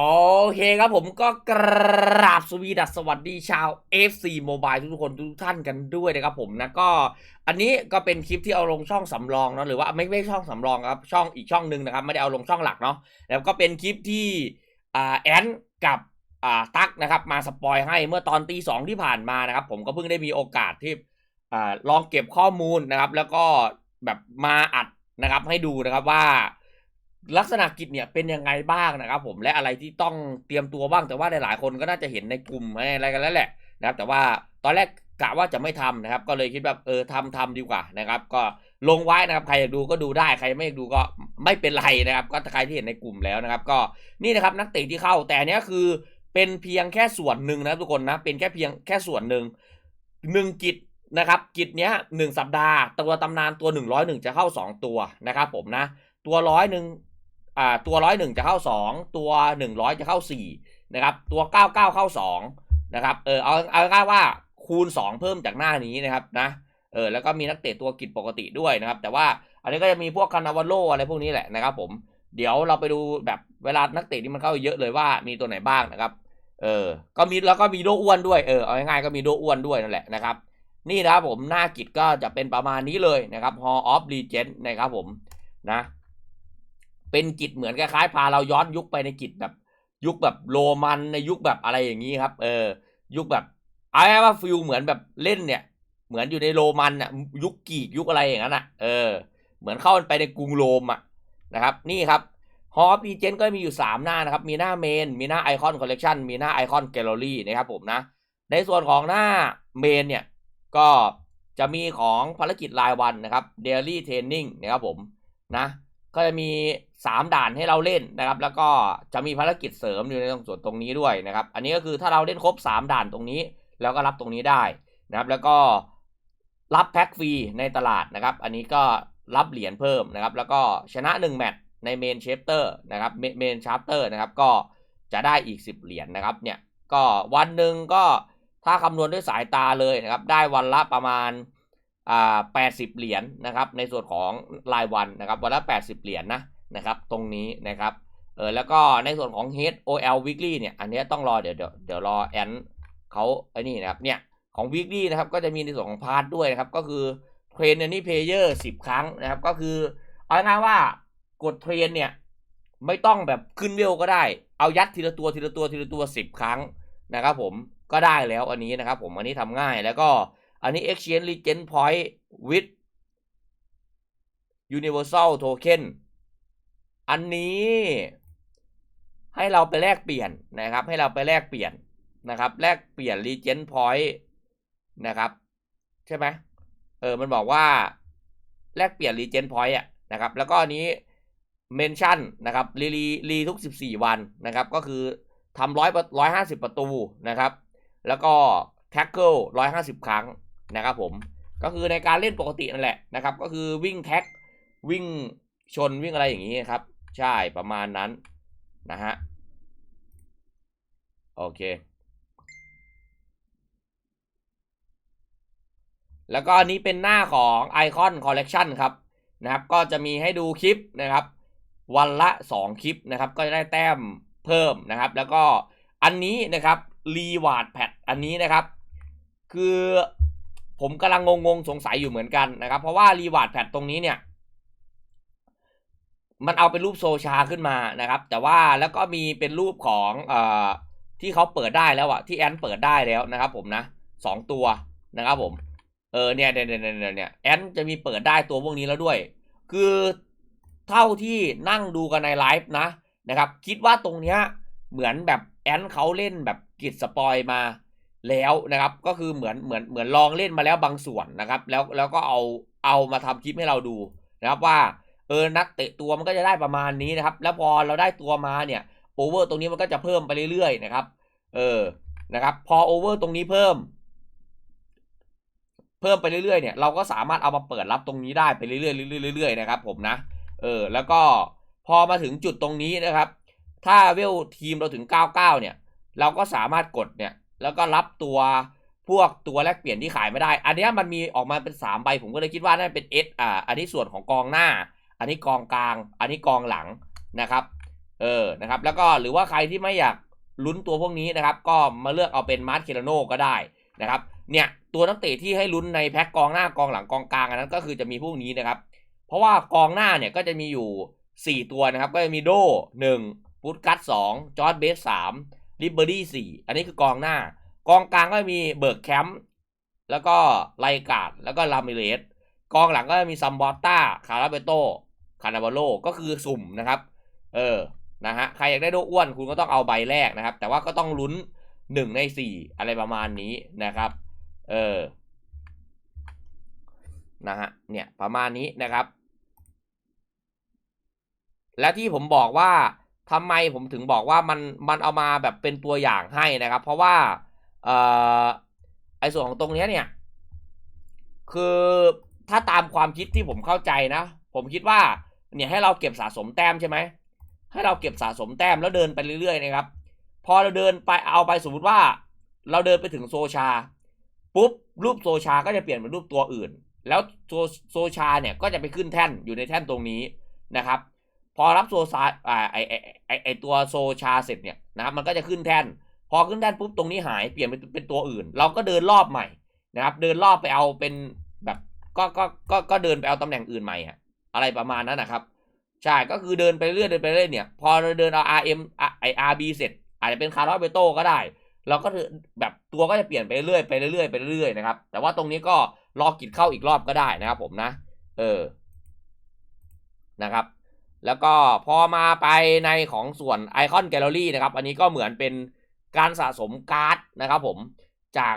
โอเคครับผมก็กราบสวีดัสสวัสดีชาว FC Mobile ทุกๆคนทุกท่านกันด้วยนะครับผมนะก็อันนี้ก็เป็นคลิปที่เอาลงช่องสำรองเนาะหรือว่าไม่ไม่ช่องสำรองครับช่องอีกช่องหนึ่งนะครับไม่ได้เอาลงช่องหลักเนาะแล้วก็เป็นคลิปที่อ่าแอนกับอ่าตั๊กนะครับมาสปอยให้เมื่อตอนตีสองที่ผ่านมานะครับผมก็เพิ่งได้มีโอกาสที่อ่าลองเก็บข้อมูลนะครับแล้วก็แบบมาอัดนะครับให้ดูนะครับว่า ลักษณะกิจเนี่ยเป็นยังไงบ้างนะครับ ผมและอะไรที่ต้องเตรียมตัวบ้างแต่ว่าหลายๆคนก็น่าจะเห็นในกลุ่มอะไรกันแล้วแหละนะครับ แต่ว่าตอนแรกกะว่าจะไม่ทำนะครับ ก็เลยคิดแบบเออทำทำดีกว่านะครับ ก็ลงไว้นะครับ ใครอยากดูก็ดูได้ใครไม่อยากดูก็ไม่เป็นไรนะครับ ก็ใครที่เห็นในกลุ่มแล้วนะครับ ก็นี่นะครับนักเตะที่เข้าแต่นเนี้ยคือเป็นเพียงแค่ส่วนหนึ่งนะทุกคนนะเป็นแค่เพียงแค่ส่วนหนึ่งหนึ่งกิจนะครับกิจเนี้ยหนึ่งสัปดาห์ ตัวตำนานตัวหนึ่งร้อยหนึ่งจะเข้าสองตัวนะครับผมนะ ตัวร้อยหนึ่ง อ่าตัวร้อยหนึ่งจะเข้าสองตัวหนึ่งร้อยจะเข้าสี่นะครับ ตัวเก้าเก้าเข้าสองนะครับ เออเอาเอาง่ายว่าคูณสองเพิ่มจากหน้านี้นะครับนะเออแล้วก็มีนักเตะตัวกิจปกติด้วยนะครับ แต่ว่าอันนี้ก็จะมีพวกคานาวาโลอะไรพวกนี้แหละนะครับ ผมเดี๋ยวเราไปดูแบบเวลานักเตะที่มันเข้าเยอะเลยว่ามีตัวไหนบ้างนะครับ เออ ก็มีแล้วก็มีโดอ้วนด้วย เออ เอาง่ายๆก็มีโดอ้วนด้วยนั่นแหละนะครับ นี่นะครับผมหน้ากิจก็จะเป็นประมาณนี้เลยนะครับ Hall of Legend นะครับผมนะ เป็นกิจเหมือนคล้ายๆพาเราย้อนยุคไปในกิจแบบ ยุคแบบโรมันในยุคแบบอะไรอย่างนี้ครับ เออ ยุคแบบเอาง่ว่าฟิลเหมือนแบบเล่นเนี่ย เหมือนอยู่ในโรมันอะยุคกีกยุคอะไรอย่างนั้นอะเออ เหมือนเข้าไปในกรุงโรมอะนะครับ นี่ครับฮอปดีเจนก็มีอยู่ 3 หน้านะครับ มีหน้าเมน มีหน้าไอคอนคอลเลกชันมีหน้าไอคอนแกลเลอรี่นะครับผมนะ ในส่วนของหน้าเมนเนี่ย ก็จะมีของภารกิจรายวันนะครับ Daily Training นะครับผมนะ ก็จะมี 3 ด่านให้เราเล่นนะครับ แล้วก็จะมีภารกิจเสริมอยู่ในตรงส่วนตรงนี้ด้วยนะครับ อันนี้ก็คือถ้าเราเล่นครบ 3 ด่านตรงนี้ แล้วก็รับตรงนี้ได้นะครับ แล้วก็รับแพ็กฟรีในตลาดนะครับ อันนี้ก็รับเหรียญเพิ่มนะครับ แล้วก็ชนะ 1 แมตช์ในเมนเชปเตอร์นะครับเมนชาร์เตอร์นะครับ ก็จะได้อีก 10 เหรียญนะครับ เนี่ย ก็วันหนึ่งก็ถ้าคำนวณด้วยสายตาเลยนะครับ ได้วันละประมาณ อ่าแปดสิบเหรียญนะครับ ในส่วนของรายวันนะครับวันละแปดสิบเหรียญนะนะครับ ตรงนี้นะครับเออแล้วก็ในส่วนของ HOL Weekly เนี่ย อันนี้ต้องรอเดี๋ยวเดี๋ยวเดี๋ยวรอแอนเขาไอ้นี่นะครับเนี่ยของ Weekly นะครับก็จะมีในส่วนของพาร์ทด้วยนะครับ ก็คือเทรนนี่เพลเยอร์สิบครั้งนะครับ ก็คือเอาง่ายว่ากดเทรนเนี่ยไม่ต้องแบบขึ้นเวลก็ได้ เอายัดทีละตัวทีละตัวทีละตัวสิบครั้งนะครับผมก็ได้แล้วอันนี้นะครับผมอันนี้ทำง่ายแล้วก็ อันนี้ exchange legend point with universal token อันนี้ให้เราไปแลกเปลี่ยนนะครับ ให้เราไปแลกเปลี่ยนนะครับ แลกเปลี่ยน legend point นะครับ ใช่ไหมเออ มันบอกว่าแลกเปลี่ยน legend point อะนะครับ แล้วก็อันนี้ mention นะครับรีรีรีทุก 14 วันนะครับ ก็คือทำร้อยร้อยห้าสิบประตูนะครับ แล้วก็ tackle ร้อยห้าสิบครั้ง นะครับผมก็คือในการเล่นปกตินั่นแหละนะครับ ก็คือวิ่งแท็กวิ่งชนวิ่งอะไรอย่างนี้ครับ ใช่ประมาณนั้นนะฮะโอเค แล้วก็อันนี้เป็นหน้าของ Icon Collection ครับนะครับ ก็จะมีให้ดูคลิปนะครับ วันละ 2 คลิปนะครับ ก็จะได้แต้มเพิ่มนะครับ แล้วก็อันนี้นะครับรีวาร์ดแพดอันนี้นะครับ คือ ผมกำลังงงๆสงสัยอยู่เหมือนกันนะครับ เพราะว่ารีวาร์ดแพดตรงนี้เนี่ย มันเอาเป็นรูปโซชาขึ้นมานะครับ แต่ว่าแล้วก็มีเป็นรูปของเอ่อที่เขาเปิดได้แล้วอะที่แอนเปิดได้แล้วนะครับ ผมนะสองตัวนะครับ ผม เออเนี่ยเนี่ยเนี่ยเนี่ยแอนจะมีเปิดได้ตัวพวกนี้แล้วด้วย คือเท่าที่นั่งดูกันในไลฟ์นะนะครับ คิดว่าตรงเนี้ยเหมือนแบบแอนเขาเล่นแบบกิจสปอยมา แล้วนะครับ ก็คือเหมือนเหมือนเหมือนลองเล่นมาแล้วบางส่วนนะครับ แล้วแล้วก็เอาเอามาทำคลิปให้เราดูนะครับว่าเออนักเตะตัวมันก็จะได้ประมาณนี้นะครับ แล้วพอเราได้ตัวมาเนี่ยโอเวอร์ตรงนี้มันก็จะเพิ่มไปเรื่อยๆนะครับ เออนะครับ พอโอเวอร์ตรงนี้เพิ่ม เพิ่มไปเรื่อยๆเนี่ยเราก็สามารถเอามาเปิดรับตรงนี้ได้ไปเรื่อยๆเรื่อยๆเรื่อยๆนะครับผมนะเออแล้วก็พอมาถึงจุดตรงนี้นะครับ ถ้าเวลทีมเราถึง 99 เนี่ย เราก็สามารถกดเนี่ย แล้วก็รับตัวพวกตัวแลกเปลี่ยนที่ขายไม่ได้ อันนี้มันมีออกมาเป็น 3 ใบ ผมก็เลยคิดว่าน่าเป็น S อ่า อันนี้ส่วนของกองหน้า อันนี้กองกลาง อันนี้กองหลังนะครับ เออ นะครับ แล้วก็หรือว่าใครที่ไม่อยากลุ้นตัวพวกนี้นะครับ ก็มาเลือกเอาเป็นมาร์คเคลโนก็ได้นะครับ เนี่ยตัวนักเตะที่ให้ลุ้นในแพ็กกองหน้ากองหลังกองกลางอันนั้นก็คือจะมีพวกนี้นะครับ เพราะว่ากองหน้าเนี่ยก็จะมีอยู่ 4 ตัวนะครับ ก็จะมีโด1พุตกัส2จอร์ดเบส3 ลิเบอรี่4อันนี้คือกองหน้า กองกลางก็มีเบิร์กแคมป์แล้วก็ไลกาดแล้วก็ลามิเลสกองหลังก็มีซัมบอตตาคาราเบโตคานาบาโลก็คือสุ่มนะครับ เออนะฮะใครอยากได้โดอ้วนคุณก็ต้องเอาใบแรกนะครับ แต่ว่าก็ต้องลุ้นหนึ่งในสี่อะไรประมาณนี้นะครับ เออนะฮะเนี่ยประมาณนี้นะครับ และที่ผมบอกว่า ทำไมผมถึงบอกว่ามันมันเอามาแบบเป็นตัวอย่างให้นะครับ เพราะว่าเอ่อไอส่วนของตรงนี้เนี่ย คือถ้าตามความคิดที่ผมเข้าใจนะ ผมคิดว่าเนี่ยให้เราเก็บสะสมแต้มใช่ไหมให้เราเก็บสะสมแต้มแล้วเดินไปเรื่อยๆนะครับ พอเราเดินไปเอาไปสมมติว่า เราเดินไปถึงโซชา ปุ๊บรูปโซชาก็จะเปลี่ยนเป็นรูปตัวอื่น แล้วโซโซชาเนี่ยก็จะไปขึ้นแท่นอยู่ในแท่นตรงนี้นะครับ พอรับโซชาอ่าไอไอไอไอตัวโซชาเสร็จเนี่ยนะครับมันก็จะขึ้นแท่น พอขึ้นแท่นปุ๊บตรงนี้หายเปลี่ยนเป็นเป็นตัวอื่น เราก็เดินรอบใหม่นะครับ เดินรอบไปเอาเป็นแบบก็ก็ก็ก็เดินไปเอาตำแหน่งอื่นใหม่อะอะไรประมาณนั้นนะครับใช่ก็คือเดินไปเรื่อยเดินไปเรื่อยเนี่ย พอเราเดินเอา RM อะไอ RB เสร็จ อาจจะเป็นคาร์ลเบโตก็ได้เราก็คือแบบตัวก็จะเปลี่ยนไปเรื่อยไปเรื่อยไปเรื่อยนะครับ แต่ว่าตรงนี้ก็รอกิดเข้าอีกรอบก็ได้นะครับผมนะ เออนะครับ แล้วก็พอมาไปในของส่วนไอคอนแกลเลอรี่นะครับ อันนี้ก็เหมือนเป็นการสะสมการ์ดนะครับผมจาก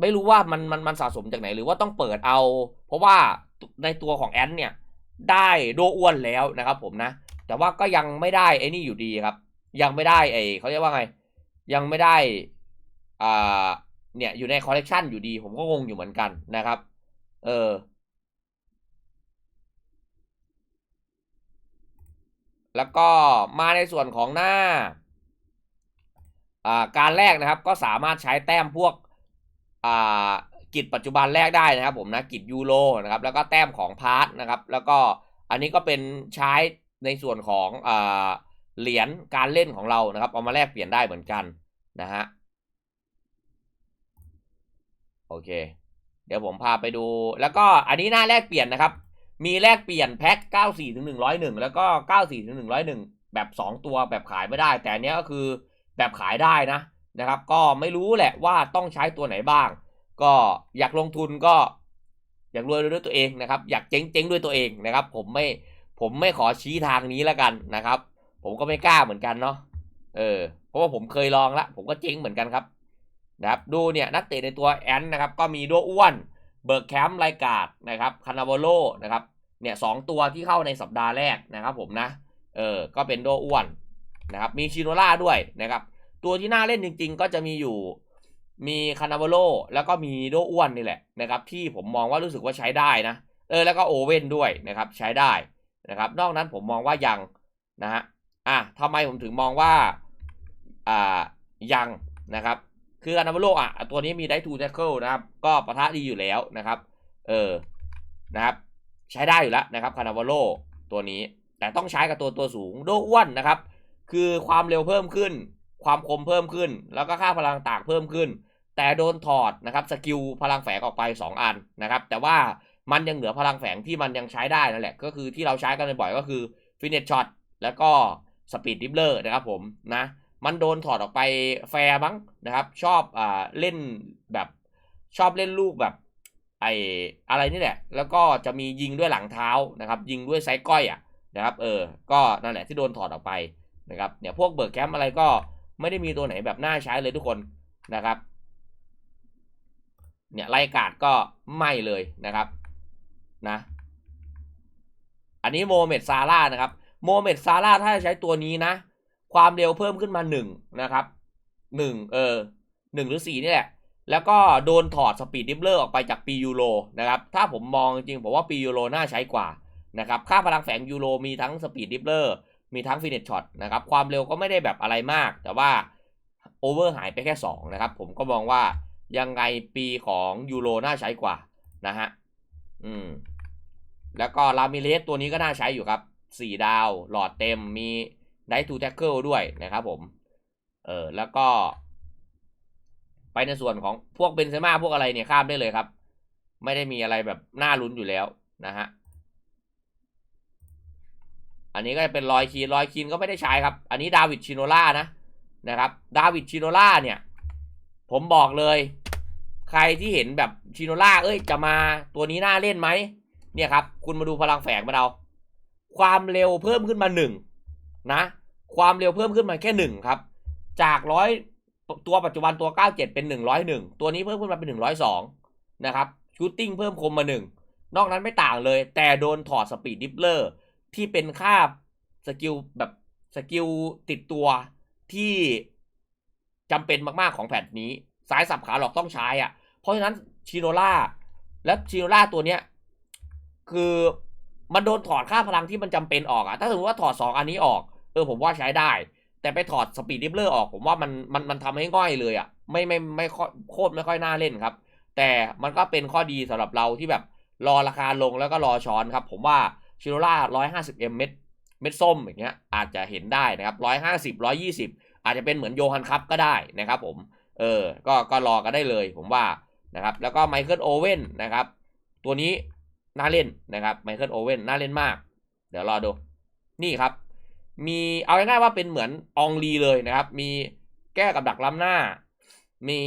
ไม่รู้ว่ามันมันมันสะสมจากไหนหรือว่าต้องเปิดเอา เพราะว่าในตัวของแอนเนี่ย ได้โดอ้วนแล้วนะครับผมนะ แต่ว่าก็ยังไม่ได้ไอ้นี่อยู่ดีครับ ยังไม่ได้ไอ้เขาเรียกว่าไง ยังไม่ได้อ่าเนี่ยอยู่ในคอลเลกชันอยู่ดี ผมก็งงอยู่เหมือนกันนะครับ เออ แล้วก็มาในส่วนของหน้าการแรกนะครับก็สามารถใช้แต้มพวกกิจปัจจุบันแรกได้นะครับผมนะกิจยูโรนะครับแล้วก็แต้มของพาร์ทนะครับแล้วก็อันนี้ก็เป็นใช้ในส่วนของอเหรียญการเล่นของเรานะครับเอามาแลกเปลี่ยนได้เหมือนกันนะฮะโอเค เดี๋ยวผมพาไปดูแล้วก็อันนี้หน้าแลกเปลี่ยนนะครับ มีแลกเปลี่ยนแพ็ค 94ถึง101 แล้วก็ 94ถึง101 แบบ 2 ตัวแบบขายไม่ได้ แต่อันเนี้ยก็คือแบบขายได้นะนะครับ ก็ไม่รู้แหละว่าต้องใช้ตัวไหนบ้าง ก็อยากลงทุนก็อยากรวยด้วยตัวเองนะครับ อยากเจ๊งเจ๊งด้วยตัวเองนะครับ ผมไม่ผมไม่ขอชี้ทางนี้แล้วกันนะครับ ผมก็ไม่กล้าเหมือนกันเนาะเออเพราะว่าผมเคยลองละผมก็เจ๊งเหมือนกันครับนะครับ ดูเนี่ยนักเตะในตัวแอนนะครับ ก็มีโดอ้วน เบิร์กแคมป์ไลกาดนะครับคานาวโลนะครับเนี่ยสองตัวที่เข้าในสัปดาห์แรกนะครับผมนะเออก็เป็นโดอ้วนนะครับมีชิโนล่าด้วยนะครับตัวที่น่าเล่นจริง ๆ ก็จะมีอยู่มีคานาวโลแล้วก็มีโดอ้วนนี่แหละนะครับที่ผมมองว่ารู้สึกว่าใช้ได้นะเออแล้วก็โอเว่นด้วยนะครับใช้ได้นะครับนอกนั้นผมมองว่ายังนะฮะอะทำไมผมถึงมองว่าอ่ายังนะครับ คือคานาโวโลอะ ตัวนี้มีได้ทูแทคเกิลนะครับ ก็ปะทะดีอยู่แล้วนะครับ เออ นะครับ ใช้ได้อยู่แล้วนะครับคานาโวโลตัวนี้ แต่ต้องใช้กับตัวตัวสูงโดอ้วนนะครับ คือความเร็วเพิ่มขึ้น ความคมเพิ่มขึ้น แล้วก็ค่าพลังต่างเพิ่มขึ้น แต่โดนถอดนะครับ สกิลพลังแฝงออกไป 2 อันนะครับ แต่ว่ามันยังเหลือพลังแฝงที่มันยังใช้ได้นั่นแหละ ก็คือที่เราใช้กันบ่อยก็คือฟินเนตช็อตแล้วก็สปีดดิฟเลอร์นะครับผมนะ มันโดนถอดออกไปแฟร์มั้งนะครับ ชอบอ่าเล่นแบบชอบเล่นลูกแบบไออะไรนี่แหละ แล้วก็จะมียิงด้วยหลังเท้านะครับ ยิงด้วยไซก้อยอะนะครับ เออ ก็นั่นแหละที่โดนถอดออกไปนะครับ เนี่ยพวกเบิร์กแคมป์อะไรก็ไม่ได้มีตัวไหนแบบน่าใช้เลยทุกคนนะครับ เนี่ยไล่กาดก็ไม่เลยนะครับนะ อันนี้โมเมดซาร่านะครับ โมเมดซาร่าถ้าจะใช้ตัวนี้นะ ความเร็วเพิ่มขึ้นมาหนึ่งนะครับหนึ่งเออหนึ่งหรือสี่นี่แหละ แล้วก็โดนถอดสปีดดิฟเลอร์ออกไปจากปียูโรนะครับถ้าผมมองจริงผมว่าปียูโรน่าใช้กว่านะครับค่าพลังแฝงยูโรมีทั้งสปีดดิฟเลอร์มีทั้งฟินิชช็อตนะครับความเร็วก็ไม่ได้แบบอะไรมาก แต่ว่าโอเวอร์หายไปแค่ 2 นะครับ ผมก็มองว่ายังไงปีของยูโรน่าใช้กว่านะฮะอืมแล้วก็ลามิเลสตัวนี้ก็น่าใช้อยู่ครับ 4 ดาว หลอดเต็มมี ได้ทูแท็กเกิลด้วยนะครับผม เออแล้วก็ ไปในส่วนของพวกเบนเซม่าพวกอะไรเนี่ยข้ามได้เลยครับ ไม่ได้มีอะไรแบบน่าลุ้นอยู่แล้วนะฮะอันนี้ก็จะเป็นรอยคีนรอยคีนก็ไม่ได้ใช้ครับ อันนี้ดาวิดชิโนล่านะนะครับดาวิดชิโนล่าเนี่ย ผมบอกเลย ใครที่เห็นแบบชิโนล่าเอ้ยจะมาตัวนี้น่าเล่นไหมเนี่ยครับ คุณมาดูพลังแฝงมาเรา ความเร็วเพิ่มขึ้นมาหนึ่งนะ ความเร็วเพิ่มขึ้นมาแค่หนึ่งครับ จากร้อยตัวปัจจุบันตัว 97 เป็น 101 ตัวนี้เพิ่มขึ้นมาเป็น 102 นะครับชูตติ้งเพิ่มคมมา1นอกนั้นไม่ต่างเลย แต่โดนถอดสปีดดิฟเลอร์ที่เป็นค่าสกิลแบบสกิลติดตัวที่จำเป็นมากๆของแพทนี้ สายสับขาหลอกต้องใช้อะ เพราะฉะนั้นชิโนล่าและชิโนล่าตัวเนี้ยคือมันโดนถอดค่าพลังที่มันจำเป็นออกอะถ้าสมมติว่าถอด 2 อันนี้ออก เออผมว่าใช้ได้ แต่ไปถอดสปีดดิฟเลอร์ออก ผมว่ามันมันมันทำให้ง่อยเลยอะไม่ไม่ไม่ค่โคตรไม่ค่อยน่าเล่นครับ แต่มันก็เป็นข้อดีสำหรับเราที่แบบรอราคาลงแล้วก็รอช้อนครับ ผมว่าชิโนล่า150 m เม็ดเม็ดส้มอย่างเงี้ยอาจจะเห็นได้นะครับ 150 120 อาจจะเป็นเหมือนโยฮันคัพก็ได้นะครับผมเออก็ก็รอกันได้เลยผมว่านะครับแล้วก็ไมเคิลโอเว่นนะครับ ตัวนี้น่าเล่นนะครับไมเคิลโอเว่นน่าเล่นมาก เดี๋ยวรอดู นี่ครับ มีเอาง่ายๆว่าเป็นเหมือนองลีเลยนะครับ มีแก้กับดักล้ำหน้า มี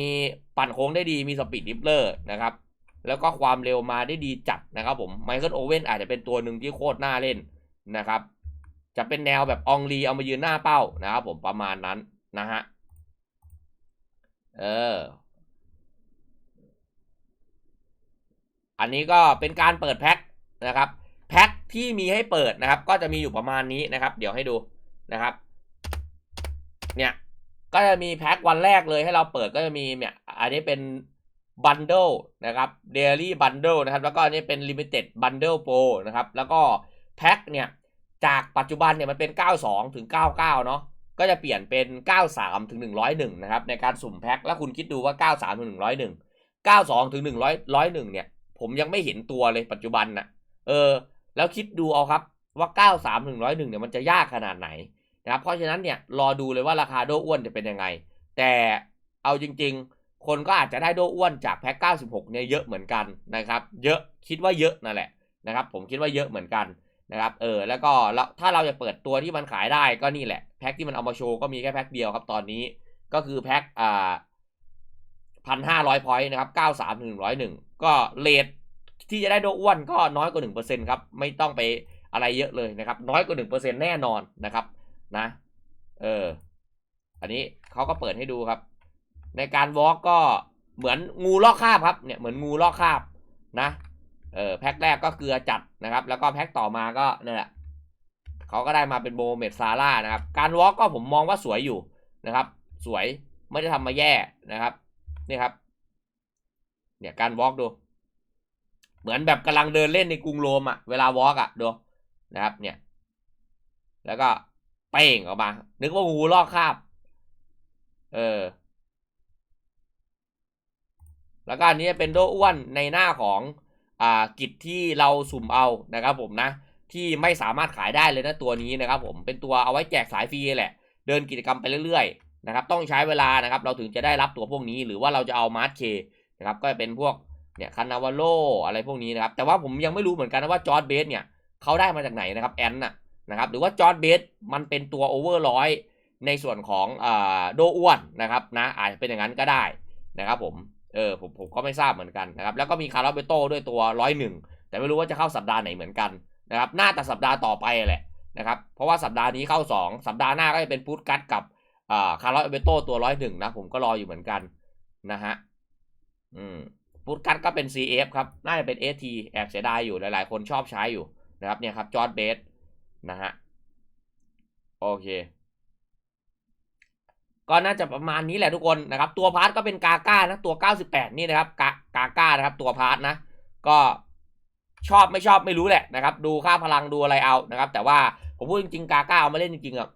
ปั่นโค้งได้ดีมีสปีดดิฟเลอร์นะครับแล้วก็ความเร็วมาได้ดีจัดนะครับผมไมเคิลโอเว่นอาจจะเป็นตัวหนึ่งที่โคตรน่าเล่นนะครับ จะเป็นแนวแบบองลีเอามายืนหน้าเป้านะครับผมประมาณนั้นนะฮะเออ อันนี้ก็เป็นการเปิดแพ็คนะครับ ที่มีให้เปิดนะครับ ก็จะมีอยู่ประมาณนี้นะครับ เดี๋ยวให้ดูนะครับ เนี่ยก็จะมีแพ็ควันแรกเลยให้เราเปิดก็จะมีเนี่ยอันนี้เป็นบันเดิลนะครับเดลี่บันเดิลนะครับแล้วก็อันนี้เป็นลิมิเต็ดบันเดิลโปรนะครับแล้วก็แพ็คเนี่ยจากปัจจุบันเนี่ยมันเป็น 92 ถึง 99 เนาะก็จะเปลี่ยนเป็น 93 ถึง 101 นะครับในการสุ่มแพ็คแล้วคุณคิดดูว่า 93 ถึง 101 92 ถึง 100 101 เนี่ย ผมยังไม่เห็นตัวเลยปัจจุบันนะเออ แล้วคิดดูเอาครับว่า 93101เนี่ยมันจะยากขนาดไหนนะครับเพราะฉะนั้นเนี่ยรอดูเลยว่าราคาโดอ้วนจะเป็นยังไง แต่เอาจริงๆ คนก็อาจจะได้โดอ้วนจากแพ็ค96เนี่ยเยอะเหมือนกันนะครับเยอะคิดว่าเยอะนั่นแหละนะครับผมคิดว่าเยอะเหมือนกันนะครับเออแล้วก็แล้วถ้าเราจะเปิดตัวที่มันขายได้ก็นี่แหละแพ็คที่มันเอามาโชว์ก็มีแค่แพ็คเดียวครับตอนนี้ก็คือแพ็คอ่าพันห้าร้อยพอยต์นะครับเก้าสามถึงร้อยหนึ่งก็เลท ที่จะได้โดอ้วนก็น้อยกว่าหนึ่งเปอร์เซ็นครับไม่ต้องไปอะไรเยอะเลยนะครับ น้อยกว่าหนึ่งเปอร์เซ็นแน่นอนนะครับนะเอออันนี้เขาก็เปิดให้ดูครับ ในการวอล์กก็เหมือนงูลอกคาบครับเนี่ยเหมือนงูลอกคาบนะเออแพ็คแรกก็เกลือจัดนะครับ แล้วก็แพ็คต่อมาก็นี่แหละเขาก็ได้มาเป็นโบเมดซาร่านะครับ การวอล์กก็ผมมองว่าสวยอยู่นะครับ สวยไม่ได้ทำมาแย่นะครับนี่ครับ เนี่ยการวอล์กดู เหมือนแบบกำลังเดินเล่นในกรุงโรมอะเวลาวอล์กอะดูนะครับ เนี่ย แล้วก็เป่งออกมา นึกว่างูลอกคาบ เออ แล้วก็อันนี้เป็นโดอ้วนในหน้าของอ่ากิจที่เราสุ่มเอานะครับ ผมนะ ที่ไม่สามารถขายได้เลยนะตัวนี้นะครับ ผมเป็นตัวเอาไว้แจกสายฟรีแหละ เดินกิจกรรมไปเรื่อยๆนะครับ ต้องใช้เวลานะครับ เราถึงจะได้รับตัวพวกนี้ หรือว่าเราจะเอามาร์เคนะครับ ก็เป็นพวก เนี่ยคานาวาโลอะไรพวกนี้นะครับ แต่ว่าผมยังไม่รู้เหมือนกันนะว่าจอร์ดเบสเนี่ยเขาได้มาจากไหนนะครับแอนน่ะนะครับหรือว่าจอร์ดเบสมันเป็นตัวโอเวอร์ร้อยในส่วนของอ่าโดอ้วนนะครับนะอาจจะเป็นอย่างนั้นก็ได้นะครับผมเออผมผมก็ไม่ทราบเหมือนกันนะครับแล้วก็มีคาร์ลเบโต้ด้วยตัวร้อยหนึ่งแต่ไม่รู้ว่าจะเข้าสัปดาห์ไหนเหมือนกันนะครับน่าจะสัปดาห์ต่อไปแหละนะครับเพราะว่าสัปดาห์นี้เข้าสองสัปดาห์หน้าก็จะเป็นพุทกัดกับอ่าคาร์ลเบโต้ตัวร้อยหนึ่งนะผมก็รออยู่เหมือนกันนะฮะอืม พุทกัดก็เป็น CF ครับ น่าจะเป็น ST แอบเสียดายอยู่หลาย ๆ คนชอบใช้อยู่นะครับเนี่ยครับจอร์ดเบสนะฮะโอเค ก็น่าจะประมาณนี้แหละทุกคนนะครับ ตัวพาร์ทก็เป็นกาก้านะตัว 98 นี่นะครับกากาก้านะครับ ตัวพาร์ทนะ ก็ชอบไม่ชอบไม่รู้แหละนะครับ ดูค่าพลังดูอะไรเอานะครับ แต่ว่าผมพูดจริงๆกาก้าเอามาเล่นจริงๆอะ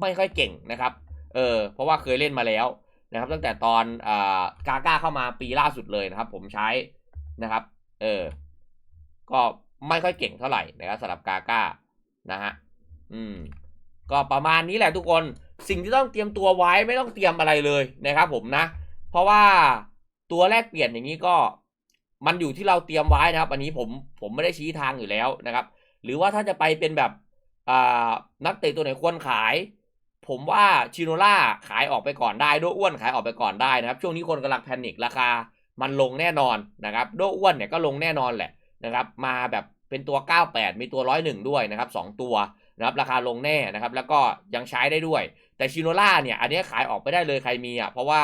ไม่ค่อยเก่งนะครับ เออเพราะว่าเคยเล่นมาแล้ว นะครับ ตั้งแต่ตอนอ่ากาก้าเข้ามาปีล่าสุดเลยนะครับ ผมใช้นะครับ เออ ก็ไม่ค่อยเก่งเท่าไหร่นะครับสำหรับกาก้านะฮะอืม ก็ประมาณนี้แหละทุกคนสิ่งที่ต้องเตรียมตัวไว้ไม่ต้องเตรียมอะไรเลยนะครับ ผมนะ เพราะว่าตัวแรกเปลี่ยนอย่างนี้ก็มันอยู่ที่เราเตรียมไว้นะครับ อันนี้ผมผมไม่ได้ชี้ทางอยู่แล้วนะครับ หรือว่าถ้าจะไปเป็นแบบอ่านักเตะตัวไหนควรขาย ผมว่าชิโนล่าขายออกไปก่อนได้โดอ้วนขายออกไปก่อนได้นะครับ ช่วงนี้คนกำลังแพนิคราคามันลงแน่นอนนะครับโดอ้วนเนี่ยก็ลงแน่นอนแหละนะครับ มาแบบเป็นตัว 98 มีตัว 101 ด้วยนะครับ 2 ตัวนะครับราคาลงแน่นะครับ แล้วก็ยังใช้ได้ด้วย แต่ชิโนล่าเนี่ยอันนี้ขายออกไปได้เลยใครมีอะเพราะว่า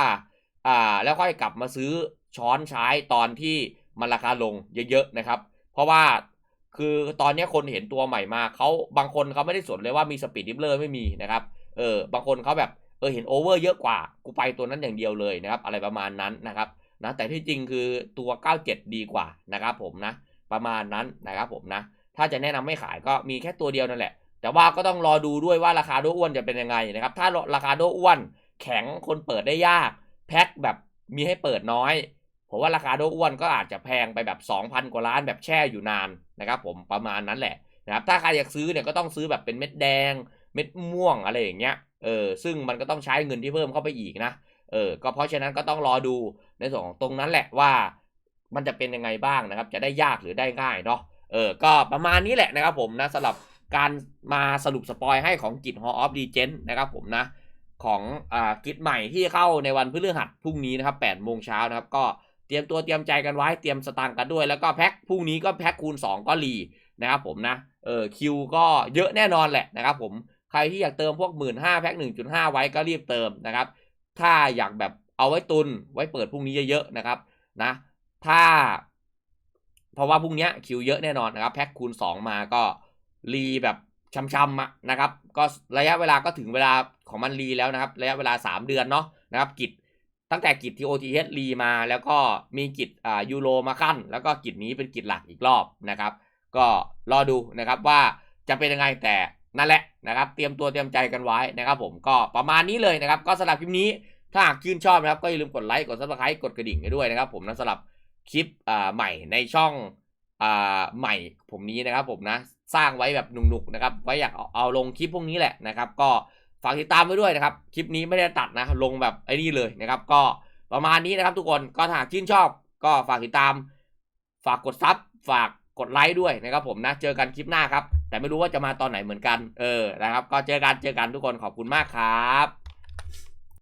อ่าแล้วค่อยกลับมาซื้อช้อนใช้ตอนที่มันราคาลงเยอะๆนะครับ เพราะว่าคือตอนนี้คนเห็นตัวใหม่มาเขาบางคนเขาไม่ได้สนเลยว่ามีสปีดดิฟเลอร์ไม่มีนะครับ เออบางคนเขาแบบเออเห็นโอเวอร์เยอะกว่า กูไปตัวนั้นอย่างเดียวเลยนะครับ อะไรประมาณนั้นนะครับนะแต่ที่จริงคือตัว 97 ดีกว่านะครับผมนะ ประมาณนั้นนะครับผมนะ ถ้าจะแนะนำไม่ขายก็มีแค่ตัวเดียวนั่นแหละ แต่ว่าก็ต้องรอดูด้วยว่าราคาโดอ้วนจะเป็นยังไงนะครับ ถ้าราคาโดอ้วนแข็งคนเปิดได้ยาก แพ็คแบบมีให้เปิดน้อย ผมว่าราคาโดอ้วนก็อาจจะแพงไปแบบ 2,000 กว่าล้านแบบแช่อยู่นานนะครับผมประมาณนั้นแหละนะครับถ้าใครอยากซื้อเนี่ยก็ต้องซื้อแบบเป็นเม็ดแดง เม็ดม่วงอะไรอย่างเงี้ย เออ ซึ่งมันก็ต้องใช้เงินที่เพิ่มเข้าไปอีกนะ เออ ก็เพราะฉะนั้นก็ต้องรอดูในส่วนของตรงนั้นแหละว่า มันจะเป็นยังไงบ้างนะครับ จะได้ยากหรือได้ง่ายเนาะ เออ ก็ประมาณนี้แหละนะครับผมนะสำหรับการมาสรุปสปอยให้ของกิจ Hall of Legend นะครับผมนะ ของอ่ากิจใหม่ที่เข้าในวันพฤหัสพรุ่งนี้นะครับ8โมงเช้านะครับก็เตรียมตัวเตรียมใจกันไว้เตรียมสตางค์กันด้วย แล้วก็แพ็คพรุ่งนี้ก็แพ็คคูณ 2 ก็รีนะครับผมนะเออคิวก็เยอะแน่นอนแหละนะครับผม รที่อยากเติมพวก1 5ื่นห้าแพ็ค1.5ไว้ก็รีบเติมนะครับ ถ้าอยากแบบเอาไว้ตุนไว้เปิดพรุ่งนี้เยอะๆนะครับนะถ้า เพราะว่าพรุ่งนี้คิวเยอะแน่นอนนะครับ แพ็คคูณ 2 มาก็รีแบบช้ำๆนะครับ ก็ระยะเวลาก็ถึงเวลาของมันรีแล้วนะครับ ระยะเวลา 3 เดือนเนาะนะครับ กิจตั้งแต่กิจที่ OTH รีมาแล้วก็มีกิจอ่ายูโรมาขั้น แล้วก็กิจนี้เป็นกิจหลักอีกรอบนะครับ ก็รอดูนะครับว่าจะเป็นยังไงแต่นั่นแหละ นะครับเตรียมตัวเตรียมใจกันไว้นะครับผมก็ประมาณนี้เลยนะครับ ก็สำหรับคลิปนี้ถ้าหากชื่นชอบนะครับก็อย่าลืมกดไลค์กดซับสไครต์กดกระดิ่งให้ด้วยนะครับ ผมนะสำหรับคลิปใหม่ในช่องอใหม่ผมนี้นะครับผมนะสร้างไว้แบบหนุกๆนะครับไว้อยากเอาเอาลงคลิปพวกนี้แหละนะครับก็ฝากติดตามไว้ด้วยนะครับคลิปนี้ไม่ได้ตัดนะลงแบบไอ้นี่เลยนะครับ ก็ประมาณนี้นะครับ ทุกคนก็ถ้าหากชื่นชอบ ก็ฝากติดตาม ฝากกดซับฝากกดไลค์ด้วยนะครับผมนะเจอกันคลิปหน้าครับ แต่ไม่รู้ว่าจะมาตอนไหนเหมือนกัน เออนะครับ ก็เจอกันเจอกันทุกคนขอบคุณมากครับ